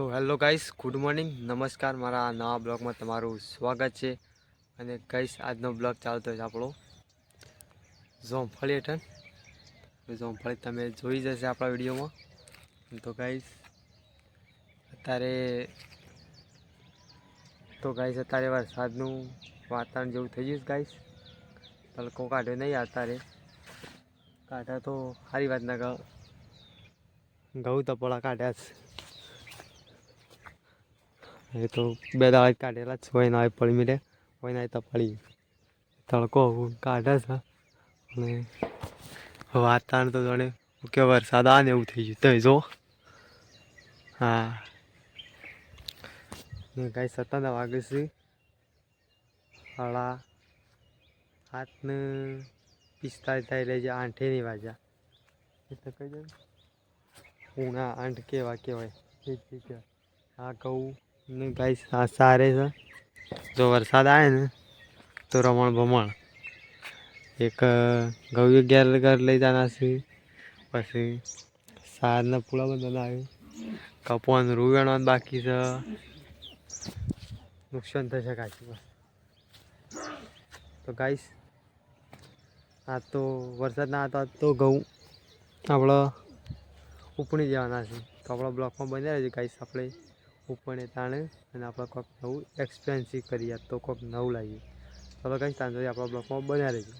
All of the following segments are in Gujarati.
તો હેલો ગાઈસ, ગુડ મોર્નિંગ. નમસ્કાર, મારા નવા બ્લોગમાં તમારું સ્વાગત છે. અને ગાઈસ, આજનો બ્લોગ ચાલતો છે આપણો. ઝોમફળી હેઠળ. ઝોમફળી તમે જોઈ જશે આપણા વિડીયોમાં. તો ગાઈસ, અત્યારે તો ગાઈસ, અત્યારે વરસાદનું વાતાવરણ જેવું થઈ ગયું ગાઈસ. તડકો કાઢ્યો નહીં અત્યારે. કાઢ્યા તો સારી વાત ના ઘઉં તપોળા કાઢ્યા છે. એ તો બે જ કાઢેલા જ હોય ના પડી મીરે હોય ના તપાડી તડકો કાઢે છે. અને વાતાવરણ તો જાણે કે વરસાદ આ ને એવું થઈ ગયું. તમે જો હા. કાંઈ સત્તા વાગે છે. સાડા હાથને પિસ્તાલીસ થઈ રહી છે આઠે વાજા એટલે કહી દે ઉણા આઠ કેવા કહેવાય એ જ કહેવાય આ કહું. ને ગાઈસ આ સારે છે. જો વરસાદ આવે ને, તો રમણ ભમણ. એક ગૌ ઘેર ઘર લઈ જવાના છે. પછી સારના પૂળા બધા આવ્યું કપવાનું રૂવેણવાનું બાકી છે. નુકસાન થશે કાચી તો ગાઈસ, આ તો વરસાદ ના હતા તો ઘઉં આપણે ઉપણી જવાના છે. તો આપણા બ્લોકમાં બની રહેજો ગાઈસ આપણે ઉપરને તાણે અને આપણે કોઈક નવું એક્સપેન્સિવ કરીએ, તો કોઈક નવું લાવીએ. ચાલો કંઈ તાણ જોઈએ આપણા બ્લોકમાં બન્યા રહીએ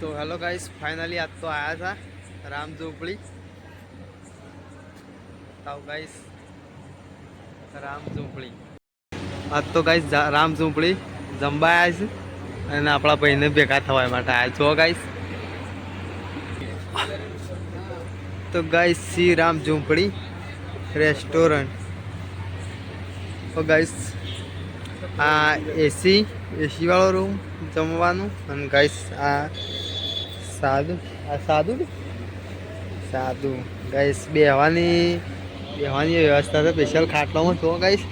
તો હેલો ગાઈસ ફાઇનલી આજ તો આવ્યા હતા રામ ઝૂંપડી. તાવ ગાઈસ રામ ઝૂંપડી. આજ તો ગાઈસ રામ ઝૂંપડી જમવા આવ્યા છે અને આપણા ભાઈને ભેગા થવા માટે આવ્યા છો ગાઈસ તો ગાય શ્રી રામ ઝૂંપડી રેસ્ટોરન્ટ. તો ગાઈસ આ એસી એસી વાળો રૂમ જમવાનું અને ગાઈસ આ સાદું આ સાદું સાદું. ગાઈસ બેહવાની બેહવાની વ્યવસ્થા તો સ્પેશિયલ ખાટલામાં છો ગાઈસ.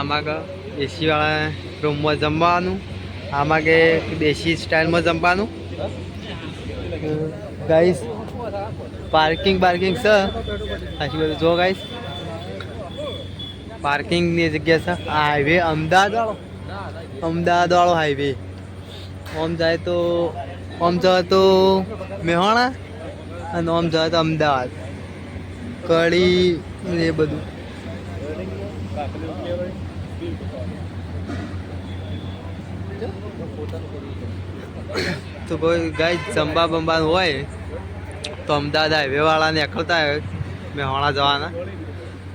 આમાં એસી વાળા રૂમમાં જમવાનું આમાં કે દેશી સ્ટાઇલમાં જમવાનું. ગાઈસ પાર્કિંગ પાર્કિંગ છે પછી બધું જો ગાઈસ પાર્કિંગની જગ્યા છે આ હાઈવે અમદાવાદ વાળો. અમદાવાદ વાળો હાઈવે ઓમ જાય તો ઓમ જાય તો મેહાણા અને ઓમ જાય તો અમદાવાદ. કડી ને બધું. તો કોઈ ગાય જંબા બંબા હોય? તો અમદાવાદ હાઈવે વાળાને એકલતા હોય. મેહાણા જવાના.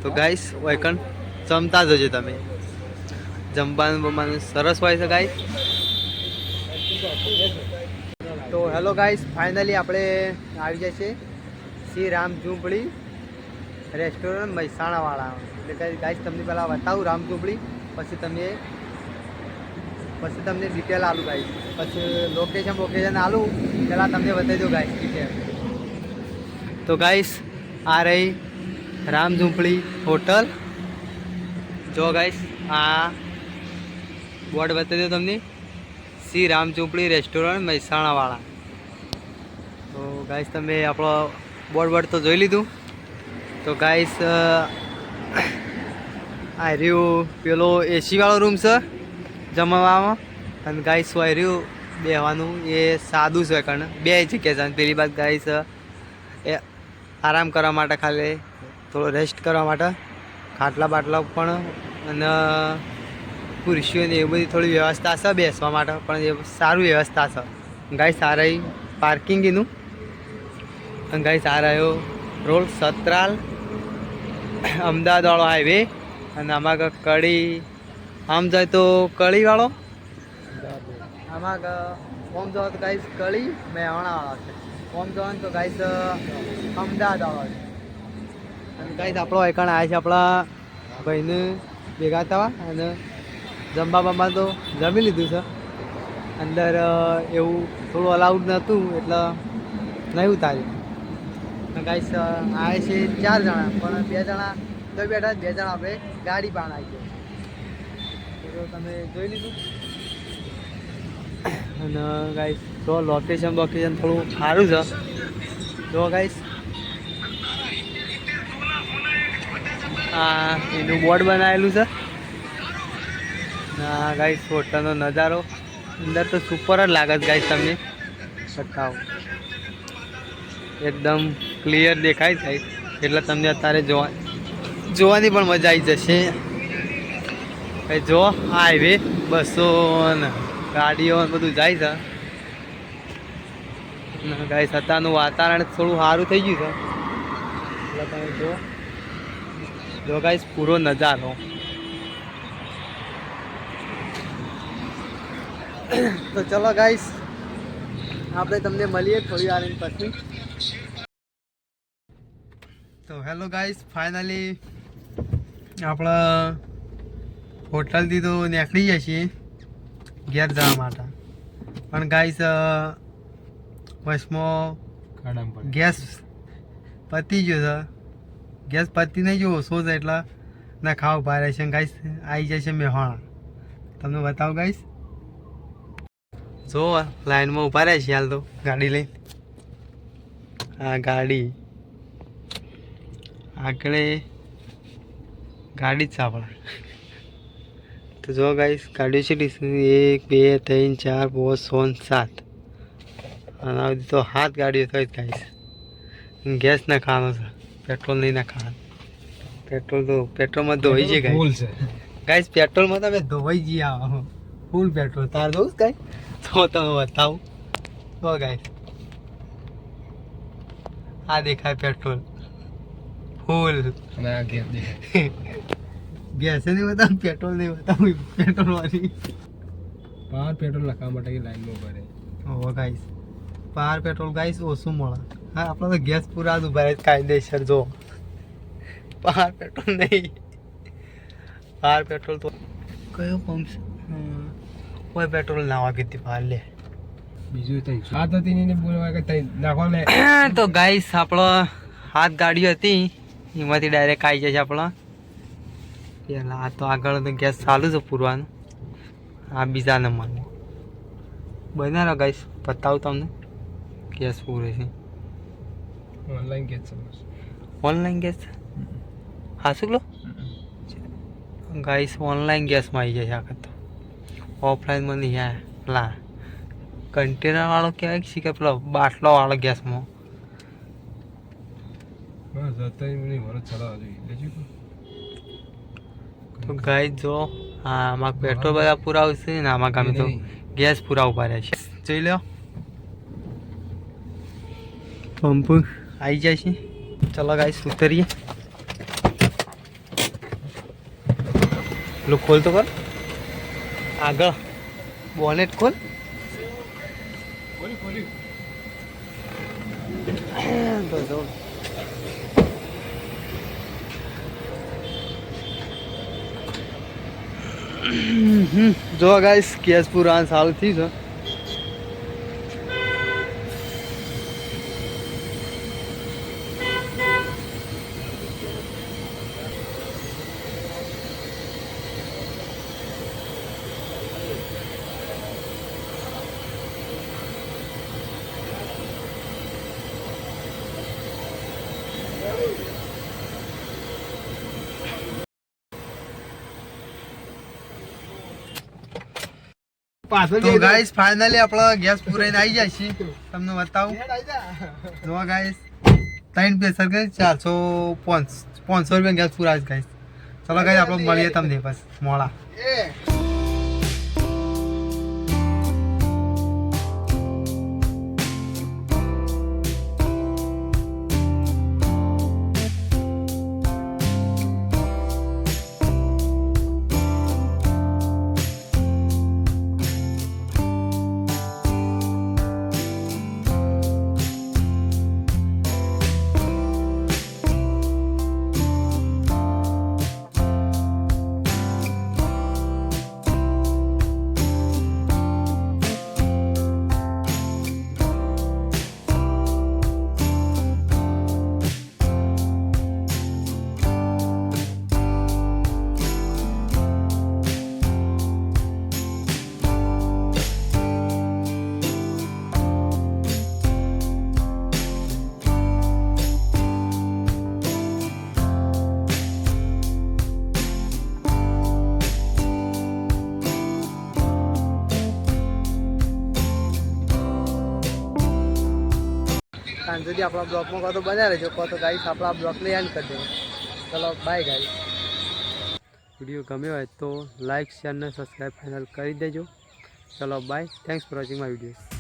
તો ગાઈસ વૈકણ, જમતા જજો તમે. જમવાનું બમવાનું સરસ હોય છે ગાઈસ તો હેલો ગાઈસ ફાઇનલી આપણે આવી જાય છે શ્રી રામ ઝૂંપડી રેસ્ટોરન્ટ મહેસાણાવાળા. એટલે ગાઈસ તમને પહેલાં બતાવું રામ ઝૂંપડી, પછી તમે, પછી તમને ડિટેલ આલું ગાઈસ પછી લોકેશન વોકેશન આલું પહેલાં તમને બતાવી દો ગાઈસ ડિટેલ તો ગાઈસ આ રહી રામ ઝૂંપડી હોટલ. જો ગાઈસ આ બોર્ડ બતાવી દો તમને. શ્રી રામ ઝૂંપડી રેસ્ટોરન્ટ મહેસાણાવાળા. તો ગાઈસ તમે આપણો બોર્ડ બોર્ડ તો જોઈ લીધું. તો ગાઈસ આ રહ્યું પેલો એસીવાળો રૂમ છે જમવામાં. અને ગાઈસ હોય રહ્યું બેહવાનું. એ સાદું છે, કારણ બે જગ્યા છે. પેલી બાદ ગાઈસ એ આરામ કરવા માટે ખાલી થોડો રેસ્ટ કરવા માટે. ખાટલા બાટલા પણ અને ખુરશીઓ ને એ બધી થોડી વ્યવસ્થા છે બેસવા માટે પણ એ સારું વ્યવસ્થા છે. ગાય સારા પાર્કિંગ એનું અને ગાઈ સારા એવો રોડ સતરાલ અમદાવાદવાળો હાઈવે અને આમાં કડી આમ જાય તો કળીવાળો આમાં ઓમ જાવ તો ગાઈસ કળી મહેવાણાવાળો છે. ઓમ તો ગાઈસ અમદાવાદ અને ગાઈસ, આપણો એકણ આવ્યા છે આપણા ભાઈને ભેગા થવા અને જમવા બમવા તો જમી લીધું છે. અંદર એવું થોડું અલાઉડ નહોતું, એટલે નહીં ઉતાર્યું. ગાઈસ આવે છે ચાર જણા, પણ બે જણા, તો બેઠા બે જણા આપણે ગાડી પણ આવી ગયો તમે જોઈ લીધું? અને ગાઈસ જો લોકેશન બોકેશન થોડું સારું છે. જો ગાઈસ આ એનું બોર્ડ બનાવેલું છે. ના ગાઈસ હોટલનો નજારો અંદર તો સુપર જ લાગત છે ગાઈસ તમને. બતાવો. એકદમ ક્લિયર દેખાય થાય એટલે તમને અત્યારે જોવા, જોવાની પણ મજા આવી જશે. જો હાઈવે બસો ને ગાડીઓ બધું જાય છે. ગાઈસ અત્યારનું વાતાવરણ થોડું સારું થઈ ગયું છે. એટલે તમે જો જો ગાઈસ પૂરો નજારો. તો ચલો ગાઈસ આપણે તમને મળીએ થોડી વાર પછી. તો હેલો ગાઈસ ફાઇનલી આપણે હોટલથી તો નીકળી જઈએ છીએ. ઘેર જવા માટે. પણ ગાઈસ વસમો ગેસ પતી ગયો છે. ગેસ પતી નહીં જો ઓછો છે એટલે? ના ખાવ ભારે છે. ગાઈસ આવી જાય છે મેહોણા. તમને બતાવો ગાઈસ. જો લાઈનમાં ઊભા રહ્યા છે હાલ તો ગાડી લઈને. આ ગાડી. આગળ ગાડી જ આપણે તો જો ગાઈસ કાઢ્યું છે એક બે ત્રણ ચાર પાંચ છ સાત. અને બધી તો હાથ ગાડીઓ થઈ ગાઈસ ગેસ ના ખાવાનો છે. પેટ્રોલ નહીં ના ખાવાનું. પેટ્રોલ તો પેટ્રોલમાં ધોઈ છે. ગાઈસ ગાઈસ પેટ્રોલમાં તમે ધોવાઈ જઈ આવો ફૂલ પેટ્રોલ તાર દઉં ગાઈ તો તમે બતાવું. તો ગાઈસ આ દેખાય પેટ્રોલ ફૂલ ગેસ નહીં બતાવું પેટ્રોલ નહીં બતાવું પેટ્રોલ વાળી. પાર પેટ્રોલ લખવા માટે લાઈનમાં ઊભા રહે. ઓ ગાઈસ. પાર પેટ્રોલ ગાઈસ ઓછું મળે. હા આપણે તો ગેસ પૂરા જ ઊભા કાયદેસર જો. પાર પેટ્રોલ નહીં. પાર પેટ્રોલ તો કયો પંપ છે. કોઈ પેટ્રોલ નાવા કીધી પાર લે. બીજું તઈ આ તો તીને બોલવા કે તઈ નાખો લે તો ગાઈસ આપણો હાથ ગાડીઓ હતી. એમાંથી ડાયરેક્ટ આવી જશે આપણા. પેલા આ તો આગળ ગેસ ચાલુ છે પૂરવાનું. આ બીજા નંબરનો. બનાવો ગાઈસ બતાવું તમને. ગેસ પૂરે છે. Online gas online gas? હા શું લો ગાઈસ ઓનલાઈન ગેસમાં આવી જાય છે આખા તો. ઓફલાઈનમાં નહીં આ પેલા કન્ટેનર વાળો કહેવાય કે શી કે પેલો બાટલો વાળો ગેસમાં? બસ અત્યારે મને વરસ ચલાવવા જોઈએ. તો ગાય જો હા આમાં પેટ્રોલ બધા પુરાવશે ને આમાં કામ તો ગેસ પૂરા ઊભા રહે છે. જોઈ લો પંપ આવી જાય છે. ચલો ગાઈસ ઉતરીએ. લો ખોલ તો કર આગળ. બોનેટ ખોલ. ખોલી જો. જો ગાઈસ ગેસ આ સારું થયું છે તો ગાઈસ ફાઇનલી આપણો ગેસ પૂરાઈને આવી જાય છે તમને બતાવું. જો. ગાઈસ ત્રણ પ્રેશર કે ચારસો પાંચ પાંચસો રૂપિયા ગેસ પૂરા ગાઈસ ચલો ગાઈસ આપણે મળીએ તમને બસ મોડા. સાંજ સુધી આપણા બ્લોગમાં કહો તો બન્યા રહેજો કહો તો ગાઈસ આપણા બ્લોગને એન્ડ કરી દેવો ચલો બાય ગાઈસ વીડિયો ગમ્યો હોય તો લાઇક શેર અને સબસ્ક્રાઈબ ફાઇનલ કરી દેજો. ચલો bye thanks for watching my video